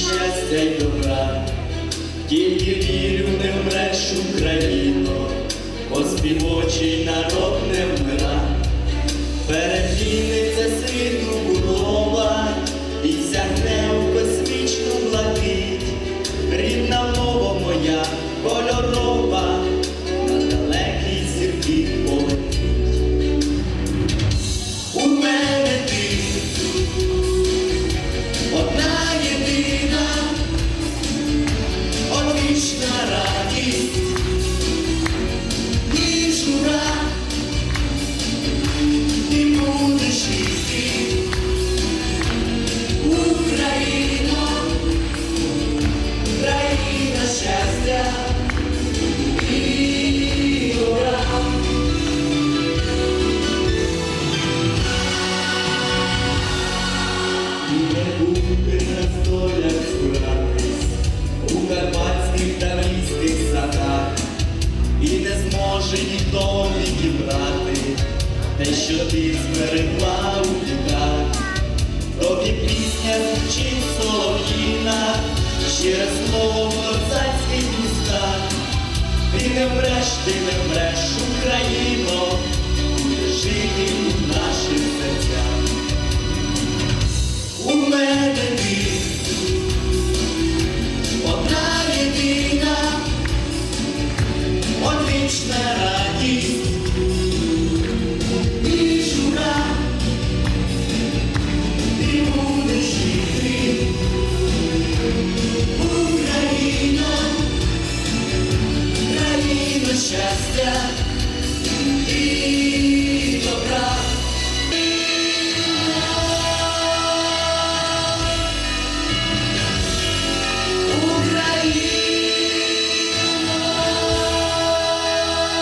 щастя й добра, тільки вірю, не вмреш Україно, бо співочий народ не вмира. Перекинеться світу будова У карпатських та садах, і не зможе ніхто відібрати те, що ти зберегла у віках. Тобі пісня звучить солов'їна, щире слово в козацьких. Ти не вмреш, ти не вмреш, жити щастя.